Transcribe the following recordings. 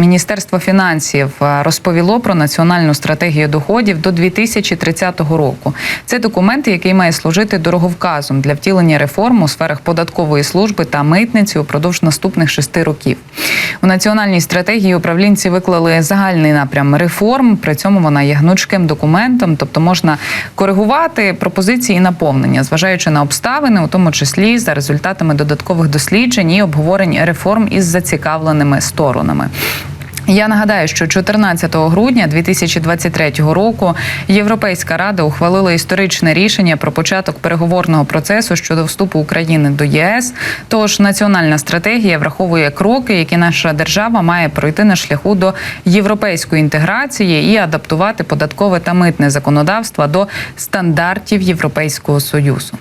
Міністерство фінансів е, розповіло про національну стратегію доходів до 2030 року. Це документ, який має служити дороговказом для втілення реформ у сферах податкової служби та митниці упродовж наступних шести років. У національній стратегії управлінці виклали загальний напрям реформ. При цьому вона є гнучким документом, тобто можна коригувати пропозиції і наповнення, зважаючи на обставини, у тому числі за результатами додаткових досліджень і обговорень реформ із зацікавленими сторонами. Я нагадаю, що 14 грудня 2023 року Європейська рада ухвалила історичне рішення про початок переговорного процесу щодо вступу України до ЄС. Тож національна стратегія враховує кроки, які наша держава має пройти на шляху до європейської інтеграції і адаптувати податкове та митне законодавство до стандартів Європейського союзу.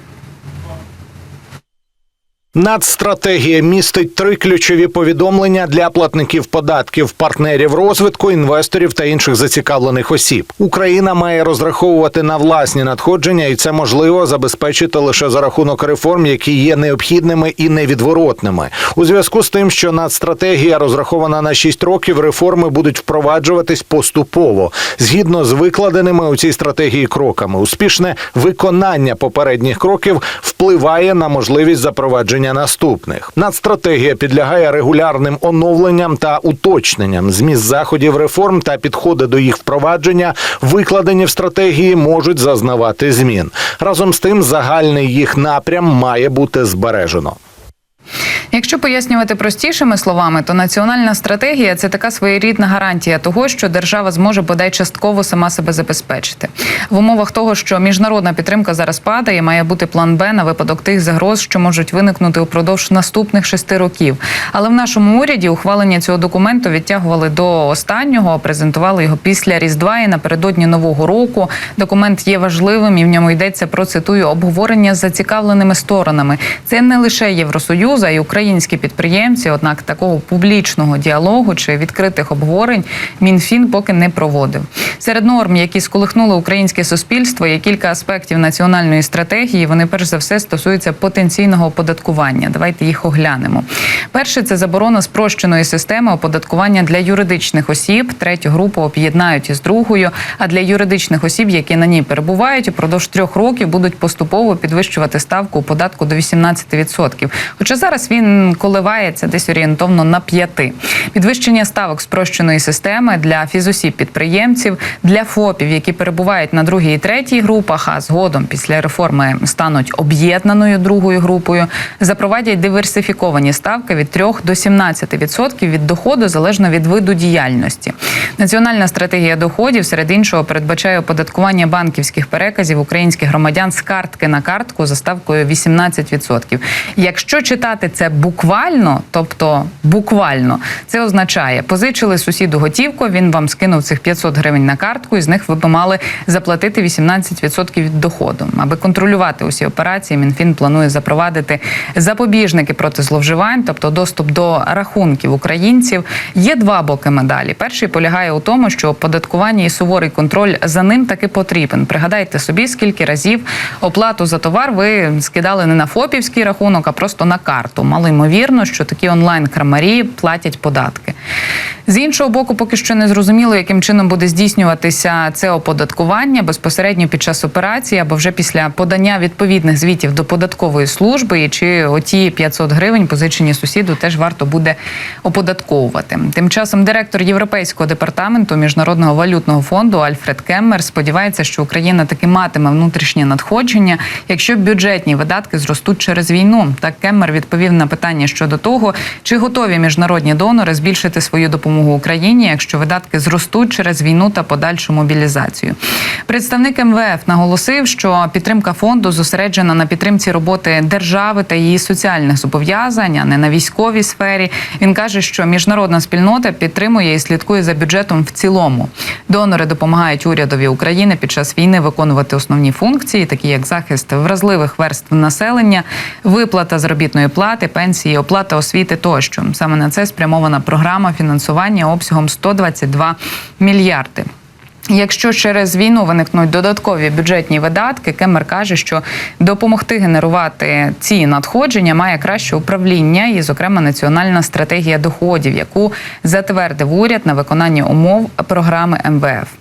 Нацстратегія містить три ключові повідомлення для платників податків, партнерів розвитку, інвесторів та інших зацікавлених осіб. Україна має розраховувати на власні надходження, і це можливо забезпечити лише за рахунок реформ, які є необхідними і невідворотними. У зв'язку з тим, що нацстратегія розрахована на 6 років, реформи будуть впроваджуватись поступово згідно з викладеними у цій стратегії кроками. Успішне виконання попередніх кроків впливає на можливість запровадження наступних. Нацстратегія підлягає регулярним оновленням та уточненням. Зміст заходів реформ та підходи до їх впровадження, викладені в стратегії, можуть зазнавати змін. Разом з тим, загальний їх напрям має бути збережено. Якщо пояснювати простішими словами, то національна стратегія це така своєрідна гарантія того, що держава зможе бодай частково сама себе забезпечити. В умовах того, що міжнародна підтримка зараз падає, має бути план Б на випадок тих загроз, що можуть виникнути упродовж наступних шести років. Але в нашому уряді ухвалення цього документу відтягували до останнього, презентували його після Різдва і напередодні нового року. Документ є важливим і в ньому йдеться про цитую обговорення з зацікавленими сторонами. Це не лише Євросоюз, а й українські підприємці. Однак такого публічного діалогу чи відкритих обговорень мінфін поки не проводив. Серед норм, які сколихнули українське суспільство, є кілька аспектів національної стратегії. Вони перш за все стосуються потенційного оподаткування. Давайте їх оглянемо. Перше це заборона спрощеної системи оподаткування для юридичних осіб. Третю групу об'єднають із другою. А для юридичних осіб, які на ній перебувають, упродовж трьох років будуть поступово підвищувати ставку податку до 18%. Хоча зараз він коливається десь орієнтовно на п'яти. Підвищення ставок спрощеної системи для фізосіб підприємців, для ФОПів, які перебувають на другій і третій групах, а згодом після реформи стануть об'єднаною другою групою, запровадять диверсифіковані ставки від 3 до 17% від доходу залежно від виду діяльності. Національна стратегія доходів серед іншого передбачає оподаткування банківських переказів українських громадян з картки на картку за ставкою 18%. Якщо читати це буквально, тобто буквально, це означає, позичили сусіду готівку, він вам скинув цих 500 гривень на картку, і з них ви б мали заплатити 18% від доходу. Аби контролювати усі операції, Мінфін планує запровадити запобіжники проти зловживань, тобто доступ до рахунків українців. Є два боки медалі. Перший полягає у тому, що оподаткування і суворий контроль за ним таки потрібен. Пригадайте собі, скільки разів оплату за товар ви скидали не на ФОПівський рахунок, а просто на карту. Мало ймовірно, що такі онлайн-крамарі платять податки. З іншого боку, поки що не зрозуміло, яким чином буде здійснюватися це оподаткування безпосередньо під час операції або вже після подання відповідних звітів до податкової служби, і чи оті 500 гривень позичені сусіду теж варто буде оподатковувати. Тим часом директор Європейського департаменту міжнародного валютного фонду Альфред Кеммер сподівається, що Україна таки матиме внутрішнє надходження, якщо бюджетні видатки зростуть через війну. Так Кеммер відповів на питання щодо того, чи готові міжнародні донори збільшити свою допомогу Україні, якщо видатки зростуть через війну та подальшу мобілізацію. Представник МВФ наголосив, що підтримка фонду зосереджена на підтримці роботи держави та її соціальних зобов'язань, а не на військовій сфері. Він каже, що міжнародна спільнота підтримує і слідкує за бюджетом в цілому. Донори допомагають урядові України під час війни виконувати основні функції, такі як захист вразливих верств населення, виплата заробітної плати, пенсії, оплата освіти тощо. Саме на це спрямована програма фінансування обсягом 122 мільярди. Якщо через війну виникнуть додаткові бюджетні видатки, Кемер каже, що допомогти генерувати ці надходження має краще управління і, зокрема, національна стратегія доходів, яку затвердив уряд на виконання умов програми МВФ.